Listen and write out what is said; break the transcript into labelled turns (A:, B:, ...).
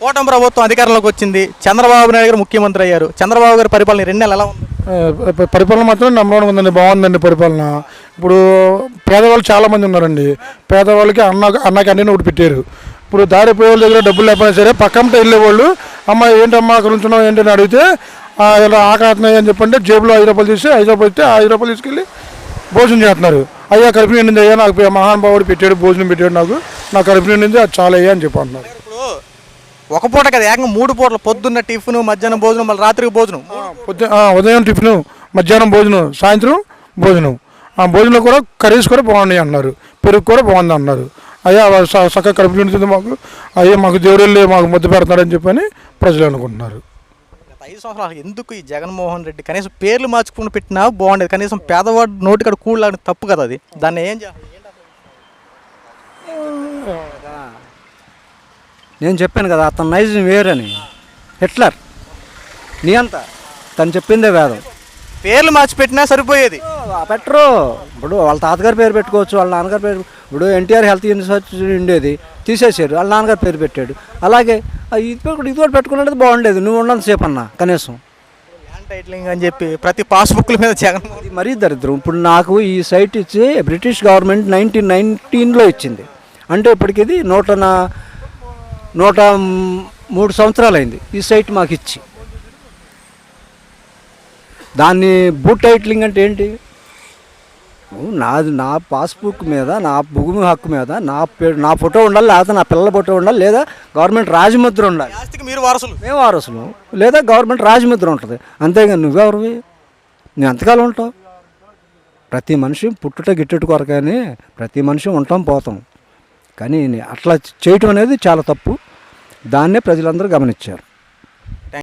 A: కూటమి ప్రభుత్వం అధికారంలోకి వచ్చింది. చంద్రబాబు నాయుడు గారు ముఖ్యమంత్రి అయ్యారు. చంద్రబాబు గారి పరిపాలన రెండు నెలలు ఎలా ఉంది?
B: పరిపాలన మాత్రం నెంబర్ వన్ ఉందండి. బాగుందండి పరిపాలన. ఇప్పుడు పేదవాళ్ళు చాలామంది ఉన్నారండి. పేదవాళ్ళకి అన్న అన్నకి అన్నీ ఒకటి పెట్టారు. ఇప్పుడు దారిపోయే వాళ్ళ దగ్గర డబ్బులు లేకపోయినా సరే పక్కంట వెళ్ళేవాళ్ళు అమ్మ ఏంటమ్మా అక్కడ ఉంటున్నావు అని అడిగితే ఇలా ఆకలిస్తున్నాయి అని చెప్పంటే జేబులో ఐదు రూపాయలు తీసి ఐదు రూపాయలు ఇస్తే ఐదు రూపాయలు తీసుకెళ్ళి భోజనం చేస్తున్నారు. అయ్యా కడుపు నిండింది అయ్యా నాకు మహానుభావుడు పెట్టాడు భోజనం పెట్టాడు నాకు. నా కడుపు నిండింది అది చాలా అయ్యా అని చెప్పి అంటున్నారు.
A: ఒక పూట కదా ఏకంగా మూడు పూటలు. పొద్దున్న టిఫిన్ మధ్యాహ్నం భోజనం మళ్ళీ రాత్రికి భోజనం.
B: పొద్దు ఆ, ఉదయం టిఫిన్ మధ్యాహ్నం భోజనం సాయంత్రం భోజనం. ఆ భోజనం కూడా కర్రీస్ కూడా బాగున్నాయి అన్నారు పెరుగు కూడా బాగుంది అన్నారు అయ్యా చక్కగా కడుపు నిండుతుంది మాకు. అయ్యా మాకు దేవుడు వెళ్ళి మాకు ముద్ద పెడతాడని చెప్పని ప్రజలు అనుకుంటున్నారు.
A: ఐదు సంవత్సరాలు ఎందుకు ఈ జగన్మోహన్ రెడ్డి కనీసం పేర్లు మార్చుకుని పెట్టినా బాగుండేది? కనీసం పేదవాడు నోటికాడ కూడలాగా తప్పు కదా అది? దాన్ని ఏం చేయాలి?
C: నేను చెప్పాను కదా అతను నైజం వేరని. హిట్లర్ నీ అంత. తను చెప్పిందే వేదం.
A: పేర్లు మార్చి పెట్టినా సరిపోయేది
C: ఆ పెట్టరు. ఇప్పుడు వాళ్ళ తాతగారి పేరు పెట్టుకోవచ్చు వాళ్ళ నాన్నగారి పేరు ఇప్పుడు ఎన్టీఆర్ హెల్త్ ఇన్సూరెన్స్ ఉండేది తీసేసారు వాళ్ళ నాన్నగారి పేరు పెట్టాడు. అలాగే ఇది కూడా ఇది కూడా పెట్టుకున్నది బాగుండేది నువ్వు ఉన్నంత సేపు అన్నా కనీసం.
A: టైటిలింగ్ అని చెప్పి ప్రతి పాస్బుక్ల మీద జగన్
C: మరీ దరిద్రం. ఇప్పుడు నాకు ఈ సైట్ ఇచ్చి బ్రిటిష్ గవర్నమెంట్ నైన్టీన్ నైన్టీన్లో ఇచ్చింది. అంటే ఇప్పటికి ఇది నూట నా నూట మూడు సంవత్సరాలు అయింది ఈ సైట్ మాకు ఇచ్చి. దాన్ని బూట్ టైటిలింగ్ అంటే ఏంటి? నాది నా పాస్బుక్ మీద నా భూమి హక్కు మీద నా నా ఫోటో ఉండాలి లేకపోతే నా పిల్లల ఫోటో ఉండాలి లేదా గవర్నమెంట్ రాజముద్ర ఉండాలి.
A: మీరు వారసులు.
C: మేము వారసులు. లేదా గవర్నమెంట్ రాజముద్ర ఉంటుంది. అంతేగాని నువ్వెవరివి? నువ్వు ఎంతకాలం ఉంటావు. ప్రతి మనిషి పుట్టుట గిట్టుట కొరకని ప్రతి మనిషి ఉంటాం పోతాం. కానీ అట్లా చేయటం అనేది చాలా తప్పు. దాన్నే ప్రజలందరూ గమనించారు.